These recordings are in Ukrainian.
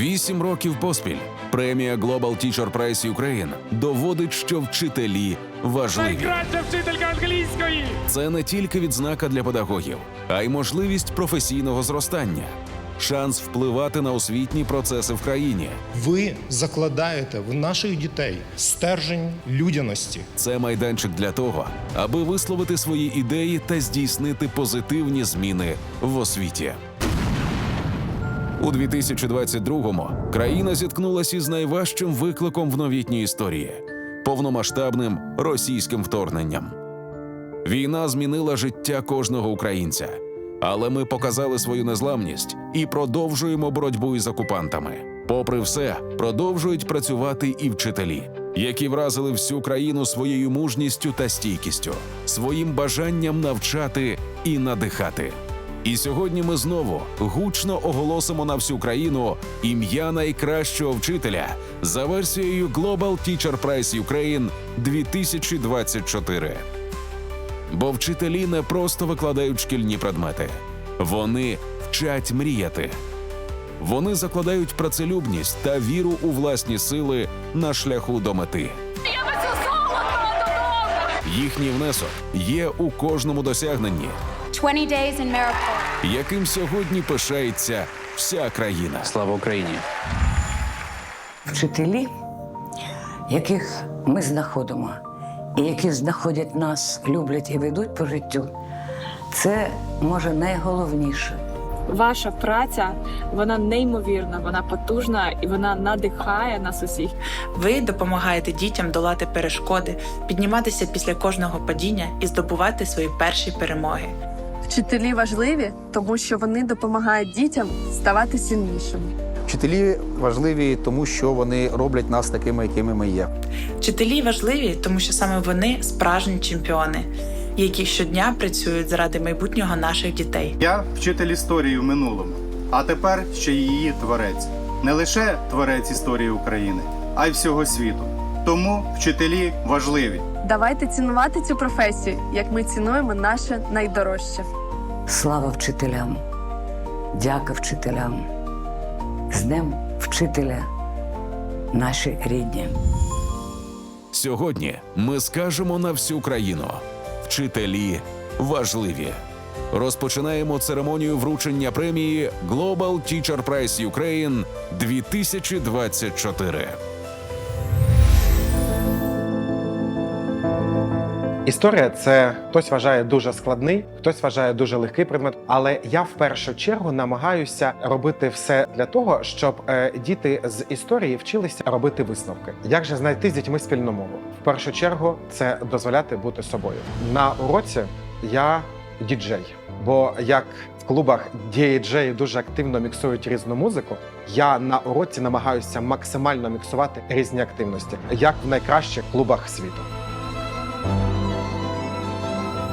Вісім років поспіль премія Global Teacher Prize Ukraine доводить, що вчителі важливі. Найкраща вчителька англійської. Це не тільки відзнака для педагогів, а й можливість професійного зростання, шанс впливати на освітні процеси в країні. Ви закладаєте в наших дітей стержень людяності. Це майданчик для того, аби висловити свої ідеї та здійснити позитивні зміни в освіті. У 2022-му країна зіткнулася із найважчим викликом в новітній історії повномасштабним російським вторгненням. Війна змінила життя кожного українця, але ми показали свою незламність і продовжуємо боротьбу із окупантами. Попри все, продовжують працювати і вчителі, які вразили всю країну своєю мужністю та стійкістю, своїм бажанням навчати і надихати. І сьогодні ми знову гучно оголосимо на всю країну ім'я найкращого вчителя за версією Global Teacher Prize Ukraine 2024. Бо вчителі не просто викладають шкільні предмети, вони вчать мріяти. Вони закладають працелюбність та віру у власні сили на шляху до мети. Їхній внесок є у кожному досягненні, 20 days in Mariupol. яким сьогодні пишається вся країна. Слава Україні! вчителі, яких ми знаходимо, і які знаходять нас, люблять і ведуть по життю, це може найголовніше. Ваша праця вона неймовірна, вона потужна і вона надихає нас усіх. Ви допомагаєте дітям долати перешкоди, підніматися після кожного падіння і здобувати свої перші перемоги. Вчителі важливі, тому що вони допомагають дітям ставати сильнішими. Вчителі важливі, тому що вони роблять нас такими, якими ми є. Вчителі важливі, тому що саме вони справжні чемпіони, які щодня працюють заради майбутнього наших дітей. Я вчитель історії в минулому, а тепер ще й її творець. Не лише творець історії України, а й всього світу. Тому вчителі важливі. Давайте цінувати цю професію, як ми цінуємо наше найдорожче. Слава вчителям! Дяка вчителям! З Днем вчителя, наші рідні! Сьогодні ми скажемо на всю країну: вчителі важливі. Розпочинаємо церемонію вручення премії Global Teacher Prize Ukraine 2024. Історія це хтось вважає дуже складний, хтось вважає дуже легкий предмет. Але я в першу чергу намагаюся робити все для того, щоб е, діти з історії вчилися робити висновки. Як же знайти з дітьми спільну мову? В першу чергу це дозволяти бути собою. На уроці я діджей, бо як в клубах діджеї дуже активно міксують різну музику. Я на уроці намагаюся максимально міксувати різні активності, як в найкращих клубах світу.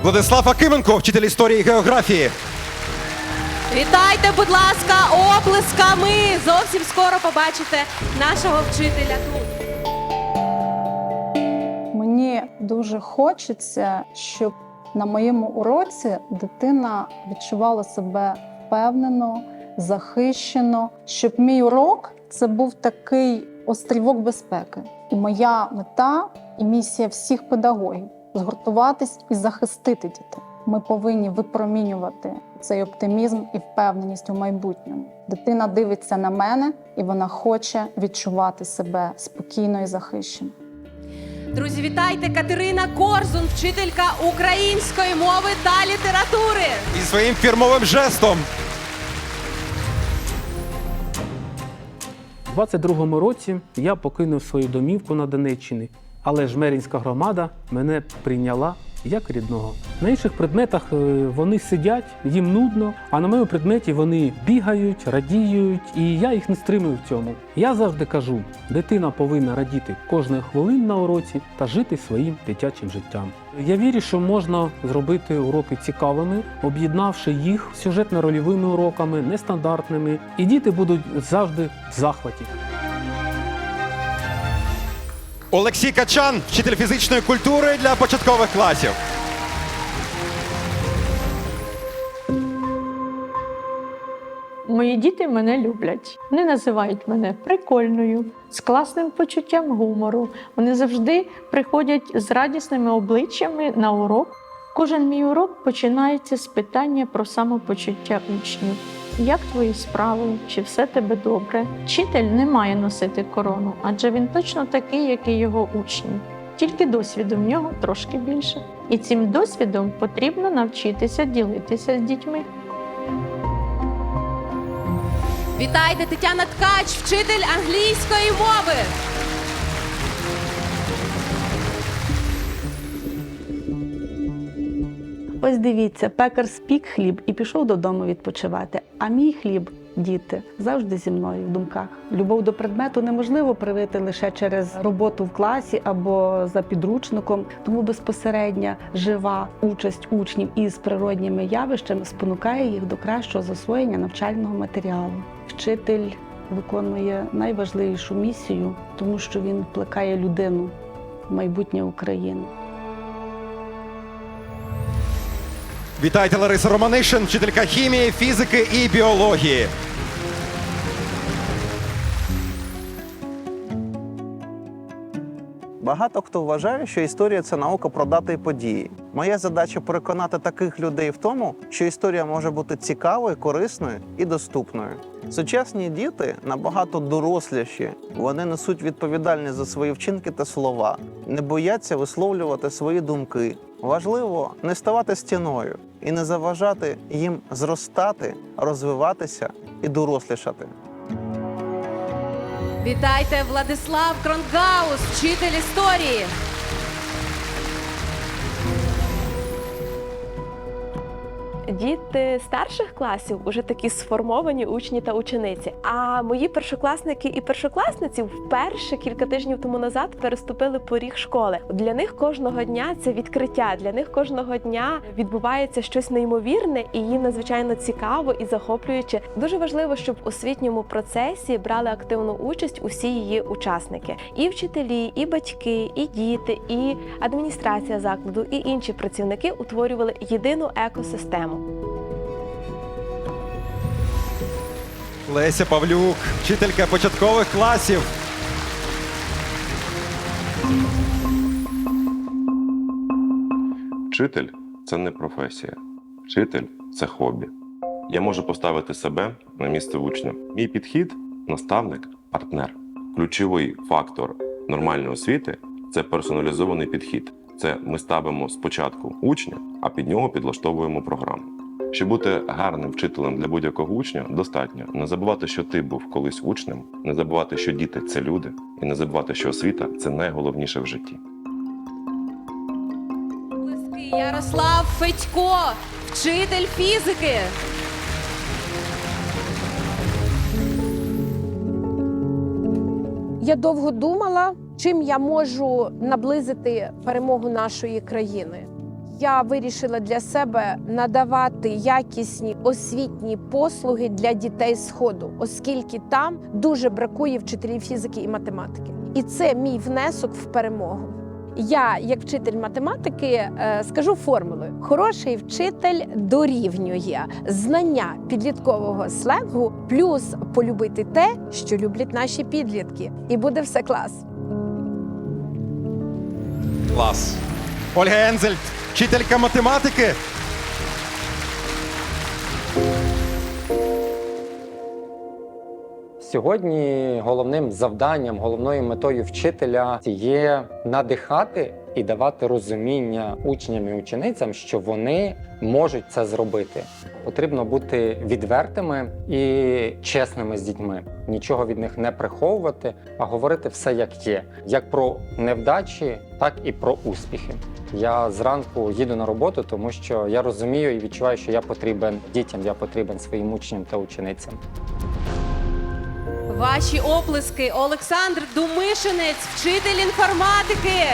Владислав Акименко, вчитель історії і географії. Вітайте, будь ласка, оплесками! Зовсім скоро побачите нашого вчителя тут. Мені дуже хочеться, щоб на моєму уроці дитина відчувала себе впевнено, захищено, щоб мій урок це був такий острівок безпеки. І моя мета і місія всіх педагогів згуртуватись і захистити дітей. Ми повинні випромінювати цей оптимізм і впевненість у майбутньому. Дитина дивиться на мене, і вона хоче відчувати себе спокійно і захищено. Друзі, вітайте Катерина Корзун, вчителька української мови та літератури. І своїм фірмовим жестом. У 22-му році я покинув свою домівку на Донеччині, але Жмеринська громада мене прийняла як рідного. На інших предметах е, вони сидять, їм нудно, а на моєму предметі вони бігають, радіють, і я їх не стримую в цьому. Я завжди кажу: дитина повинна радіти кожної хвилини на уроці та жити своїм дитячим життям. Я вірю, що можна зробити уроки цікавими, об'єднавши їх сюжетно-рольовими уроками, нестандартними, і діти будуть завжди в захваті. Олексій Качан, вчитель фізичної культури для початкових класів. Мої діти мене люблять. Вони називають мене прикольною, з класним почуттям гумору. Вони завжди приходять з радісними обличчями на урок. Кожен мій урок починається з питання про самопочуття учнів. Як твої справи? Чи все тебе добре? Вчитель не має носити корону, адже він точно такий, як і його учні. Тільки досвіду в нього трошки більше. І цим досвідом потрібно навчитися ділитися з дітьми. Вітайте, Тетяна Ткач, вчитель англійської мови. Ось дивіться, пекар спік хліб і пішов додому відпочивати. А мій хліб, діти, завжди зі мною в думках. Любов до предмету неможливо привити лише через роботу в класі або за підручником, тому безпосередня жива участь учнів із природніми явищами спонукає їх до кращого засвоєння навчального матеріалу. Вчитель виконує найважливішу місію, тому що він плекає людину в майбутнє України. Вітайте Лариса Романишин, вчителька хімії, фізики і біології. Багато хто вважає, що історія це наука про дати і події. Моя задача переконати таких людей в тому, що історія може бути цікавою, корисною і доступною. Сучасні діти набагато доросліші. Вони несуть відповідальність за свої вчинки та слова, не бояться висловлювати свої думки. Важливо не ставати стіною і не заважати їм зростати, розвиватися і дорослішати. Вітайте, Владислав Кронгаус, вчитель історії. Діти старших класів уже такі сформовані учні та учениці. А мої першокласники і першокласниці вперше кілька тижнів тому назад переступили поріг школи. Для них кожного дня це відкриття. Для них кожного дня відбувається щось неймовірне, і їм надзвичайно цікаво і захоплююче. Дуже важливо, щоб у освітньому процесі брали активну участь усі її учасники: і вчителі, і батьки, і діти, і адміністрація закладу, і інші працівники утворювали єдину екосистему. Леся Павлюк, вчителька початкових класів. Вчитель це не професія. Вчитель це хобі. Я можу поставити себе на місце учня. Мій підхід наставник, партнер. Ключовий фактор нормальної освіти це персоналізований підхід. Це ми ставимо спочатку учня, а під нього підлаштовуємо програму. Щоб бути гарним вчителем для будь-якого учня, достатньо не забувати, що ти був колись учнем, не забувати, що діти це люди, і не забувати, що освіта це найголовніше в житті. Ярослав Федько, вчитель фізики. Я довго думала, чим я можу наблизити перемогу нашої країни. Я вирішила для себе надавати якісні освітні послуги для дітей Сходу, оскільки там дуже бракує вчителів фізики і математики. І це мій внесок в перемогу. Я, як вчитель математики, е, скажу формулою: хороший вчитель дорівнює знання підліткового сленгу, плюс полюбити те, що люблять наші підлітки, і буде все клас. Клас. Ольга Ензель, вчителька математики. Сьогодні головним завданням, головною метою вчителя є надихати і давати розуміння учням і ученицям, що вони можуть це зробити. Потрібно бути відвертими і чесними з дітьми, нічого від них не приховувати, а говорити все як є, як про невдачі, так і про успіхи. Я зранку їду на роботу, тому що я розумію і відчуваю, що я потрібен дітям, я потрібен своїм учням та ученицям. Ваші оплески Олександр Думишинець, вчитель інформатики.